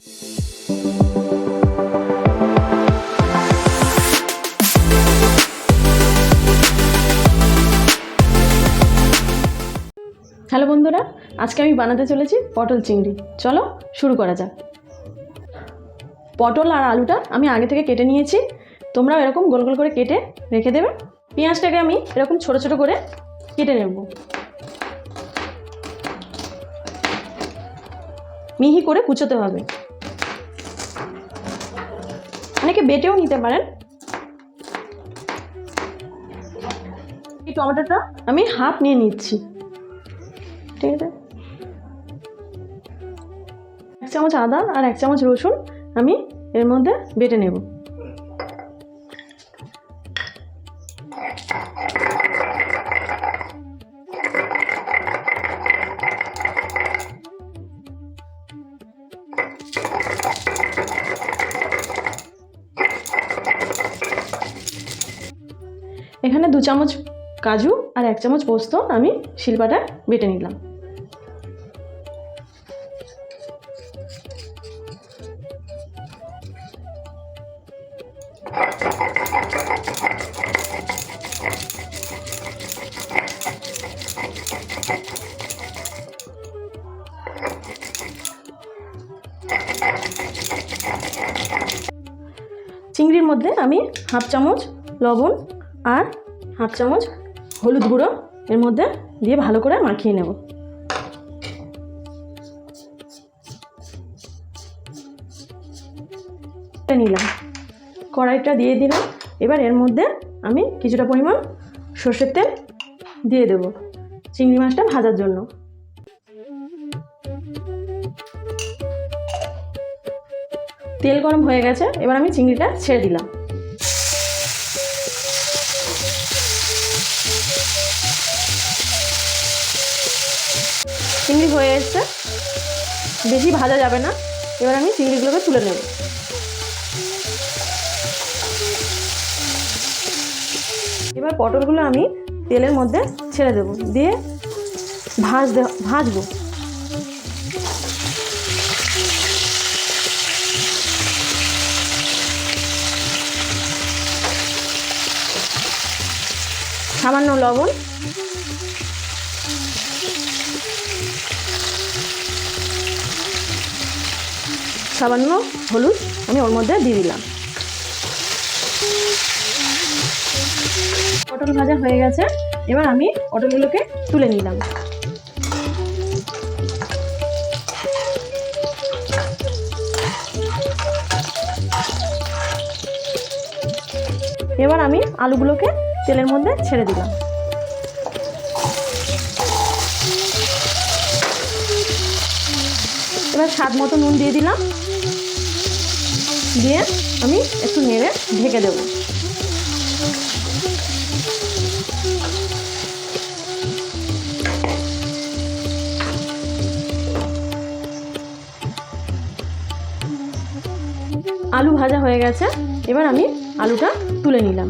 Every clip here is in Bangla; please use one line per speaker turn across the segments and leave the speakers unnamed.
হ্যালো বন্ধুরা, আজকে আমি বানাতে চলেছি পটল চিংড়ি। চলো শুরু করা যাক। পটল আর আলুটা আমি আগে থেকে কেটে নিয়েছি। তোমরাও এরকম গোল গোল করে কেটে রেখে দেবে। পেঁয়াজটাকে আমি এরকম ছোট ছোট করে কেটে নেব। মিহি করে কুচোতে হবে। অনেকে বেটেও নিতে পারেন। এই টমেটোটা? আমি হাফ নিয়ে নিচ্ছি। ঠিক আছে? এক চামচ আদা আর এক চামচ রসুন আমি এর মধ্যে বেটে নেব। দু চামচ কাজু আর এক চামচ পোস্ত আমি শিলপাটা বেটে নিলাম। চিংড়ির মধ্যে আমি হাফ চামচ লবণ আর হাফ চামচ হলুদ গুঁড়ো এর মধ্যে দিয়ে ভালো করে মাখিয়ে নেব। নিলাম। কড়াইটা দিয়ে দিলাম। এবার এর মধ্যে আমি কিছুটা পরিমাণ সর্ষের তেল দিয়ে দেব চিংড়ি মাছটা ভাজার জন্য। তেল গরম হয়ে গেছে। এবার আমি চিংড়িটা ছেড়ে দিলাম। চিংড়ি হয়ে এসছে। বেশি ভাজা যাবে না। এবার আমি চিংড়িগুলোকে তুলে নেব। এবার পটলগুলো আমি তেলের মধ্যে ছেড়ে দেব। দিয়ে ভাজতে ভাজবো। সামান্য লবণ। সামান্য হলুদ আমি ওর মধ্যে দিয়ে দিলাম। পটল ভাজা হয়ে গেছে। এবার আমি পটলগুলোকে তুলে নিলাম। এবার আমি আলুগুলোকে তেলের মধ্যে ছেড়ে দিলাম। এবার স্বাদ মতো নুন দিয়ে দিলাম। দিয়ে আমি একটু নেড়ে ঢেকে দেবো। আলু ভাজা হয়ে গেছে। এবার আমি আলুটা তুলে নিলাম।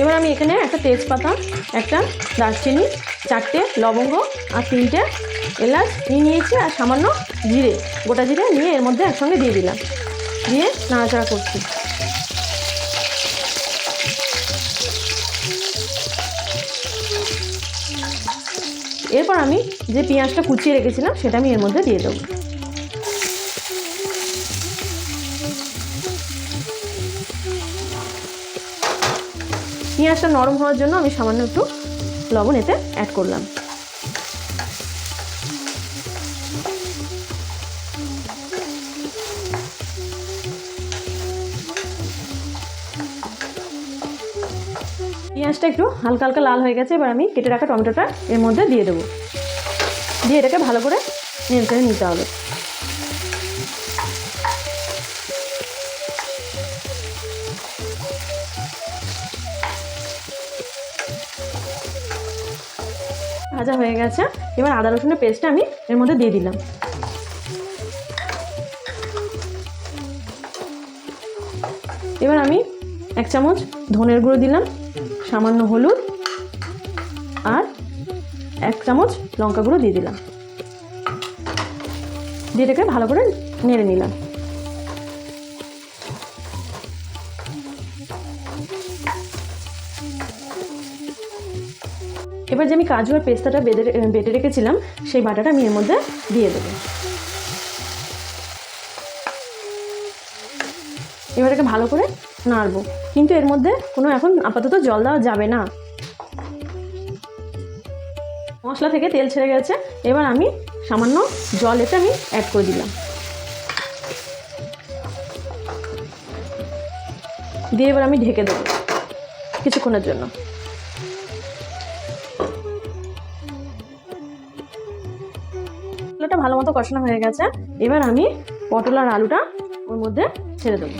এবার আমি এখানে একটা তেজপাতা, একটা দারচিনি, চারটে লবঙ্গ আর তিনটে এলাচ নিয়ে নিয়েছি আর সামান্য জিরে, গোটা জিরে নিয়ে এর মধ্যে একসঙ্গে দিয়ে দিলাম। দিয়ে নাড়াচাড়া করছি। এরপর আমি যে পেঁয়াজটা কুচিয়ে রেখেছিলাম সেটা আমি এর মধ্যে দিয়ে দেবো। পেঁয়াজটা নরম হওয়ার জন্য আমি সামান্য একটু লবণ এতে অ্যাড করলাম। পেঁয়াজটা একটু হালকা হালকা লাল হয়ে গেছে, এবার আমি কেটে রাখা টমেটোটা এর মধ্যে দিয়ে দেবো। দিয়ে এটাকে ভালো করে নেড়ে নিতে হবে। ভাজা হয়ে গেছে। এবার আদা রসুনের পেস্টটা আমি এর মধ্যে দিয়ে দিলাম। এবার আমি এক চামচ ধনের গুঁড়ো দিলাম, সামান্য হলুদ, আর এক চামচ লঙ্কা গুঁড়ো দিয়ে দিলাম। দিয়ে এটাকে ভালো করে নেড়ে নিলাম। এবার যে আমি কাজু আর পেস্তাটা বেঁধে বেটে রেখেছিলাম, সেই বাটাটা আমি এর মধ্যে দিয়ে দেবো। এবার এটাকে ভালো করে নাড়বো। কিন্তু এর মধ্যে কোনো এখন আপাতত জল দেওয়া যাবে না। মশলা থেকে তেল ছেড়ে গেছে। এবার আমি সামান্য জল এতে আমি অ্যাড করে দিলাম। দিয়ে এবার আমি ঢেকে দেবো কিছুক্ষণের জন্য। মশলাটা ভালো মতো কষানো হয়ে গেছে। এবার আমি পটল আর আলুটা ওর মধ্যে ছেড়ে দেবো।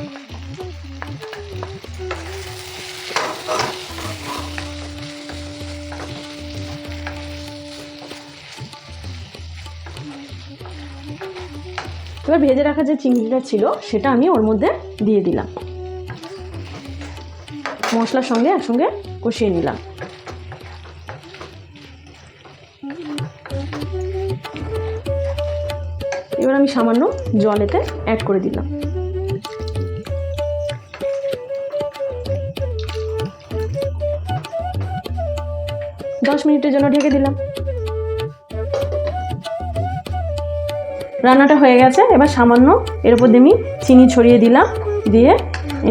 এবার ভেজে রাখা যে চিংড়িটা ছিল, সেটা আমি ওর মধ্যে দিয়ে দিলাম। মশলার সঙ্গে একসঙ্গে কষিয়ে নিলাম। এবার আমি সামান্য জল এতে অ্যাড করে দিলাম। দশ মিনিটের জন্য ঢেকে দিলাম। রান্নাটা হয়ে গেছে, এবার সামান্য এর উপর দিয়ে আমি চিনি ছড়িয়ে দিলাম, দিয়ে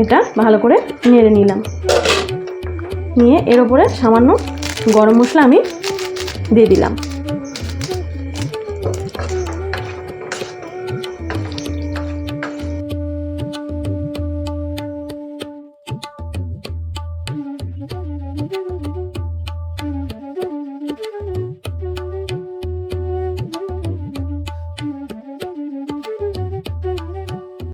এটা ভালো করে নেড়ে নিলাম। নিয়ে এর ওপরে সামান্য গরম মশলা আমি দিয়ে দিলাম।